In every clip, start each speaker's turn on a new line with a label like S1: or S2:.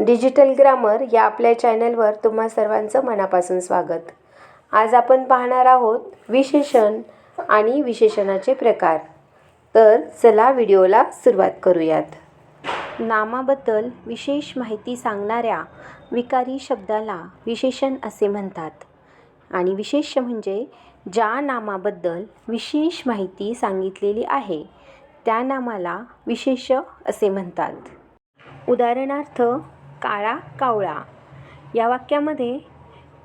S1: Digital grammar या आपल्या चॅनलवर तुम्हा सर्वांचं मनापासून स्वागत. आज आपण पाहणार आहोत विशेषण आणि विशेषणाचे प्रकार. तर चला व्हिडिओला सुरुवात करूयात. नामाबद्दल विशेष माहिती सांगणाऱ्या विकारी शब्दाला विशेषण असे म्हणतात. आणि विशेष म्हणजे ज्या नामाबद्दल विशेष माहिती सांगितलेली आहे त्या नामाला विशेष असे म्हणतात. उदाहरणार्थ काळा कावळा. या वाक्यामध्ये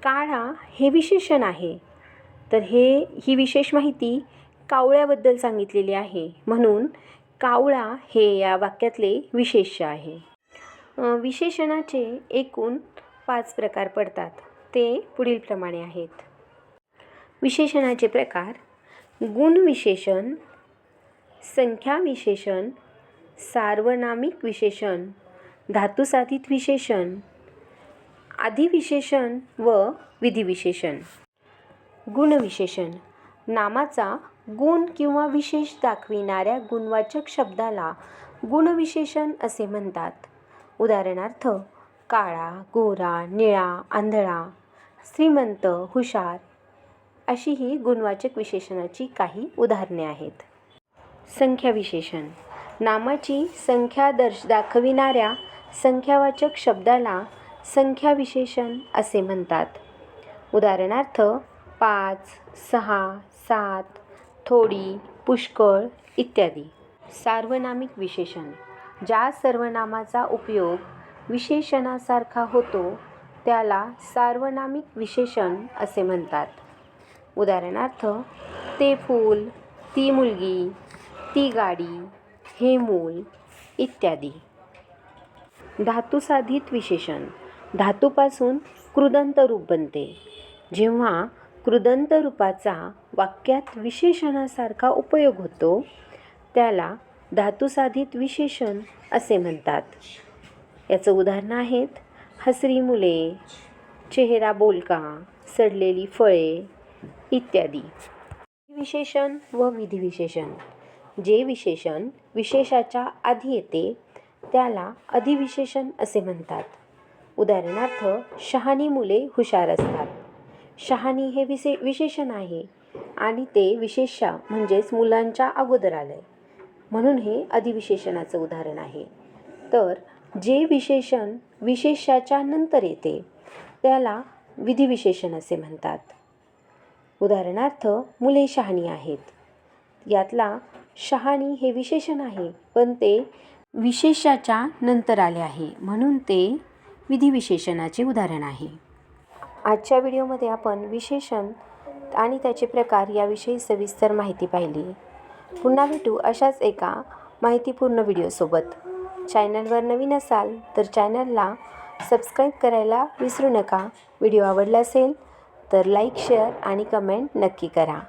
S1: काळा हे विशेषण आहे. तर हे ही विशेष माहिती कावळ्याबद्दल सांगितलेली आहे. म्हणून कावळा हे या वाक्यातले विशेष आहे. विशेषणाचे एकूण पाच प्रकार पडतात. ते पुढीलप्रमाणे आहेत. विशेषणाचे प्रकार गुणविशेषण संख्या विशेषण सार्वनामिक विशेषण. धातुसाधित विशेषण आधिविशेषण व विधिविशेषण. गुणविशेषण नामाचा गुण किंवा विशेष दाखविणाऱ्या गुणवाचक शब्दाला गुणविशेषण असे म्हणतात. उदाहरणार्थ काळा गोरा निळा आंधळा श्रीमंत हुशार अशी ही गुणवाचक विशेषणाची काही उदाहरणे आहेत. संख्या विशेषण नामाची संख्या दर्श दाखविणाऱ्या संख्यावाचक शब्दाला संख्या विशेषण असे म्हणतात. उदाहरणार्थ पाच सहा सात थोडी पुष्कळ इत्यादी. सार्वनामिक विशेषण. ज्या सर्वनामाचा उपयोग विशेषणासारखा होतो त्याला सार्वनामिक विशेषण असे म्हणतात. उदाहरणार्थ ते फूल ती मुलगी ती गाडी हे मूल इत्यादी. धातुसाधित विशेषण. धातूपासून कृदंत रूप बनते. जेव्हा कृदंत रूपाचा वाक्यात विशेषणासारखा उपयोग होतो त्याला धातुसाधित विशेषण असे म्हणतात. याचं उदाहरणं आहेत हसरी मुले चेहरा बोलका सडलेली फळे इत्यादी. विशेषण व विधिविशेषण. जे विशेषण विशेषाच्या आधी येते त्याला अधिविशेषण असे म्हणतात. उदाहरणार्थ शहाणी मुले हुशार असतात. शहाणी हे विशे विशेषण आहे आणि ते विशेषा म्हणजेच मुलांच्या अगोदर आलं आहे म्हणून हे अधिविशेषणाचं उदाहरण आहे. तर जे विशेषण विशेषाच्या नंतर येते त्याला विधिविशेषण असे म्हणतात. उदाहरणार्थ मुले शहाणी आहेत. यातला शहाणी हे विशेषण आहे पण ते विशेषाच्या नंतर आले आहे. म्हणून ते विधिविशेषणाचे उदाहरण आहे. आजच्या व्हिडिओमध्ये आपण विशेषण आणि त्याचे प्रकार याविषयी सविस्तर माहिती पाहिली. पुन्हा भेटू अशाच एका माहितीपूर्ण व्हिडिओसोबत. चॅनलवर नवीन असाल तर चॅनलला सबस्क्राईब करायला विसरू नका. व्हिडिओ आवडला असेल तर लाईक शेअर आणि कमेंट नक्की करा.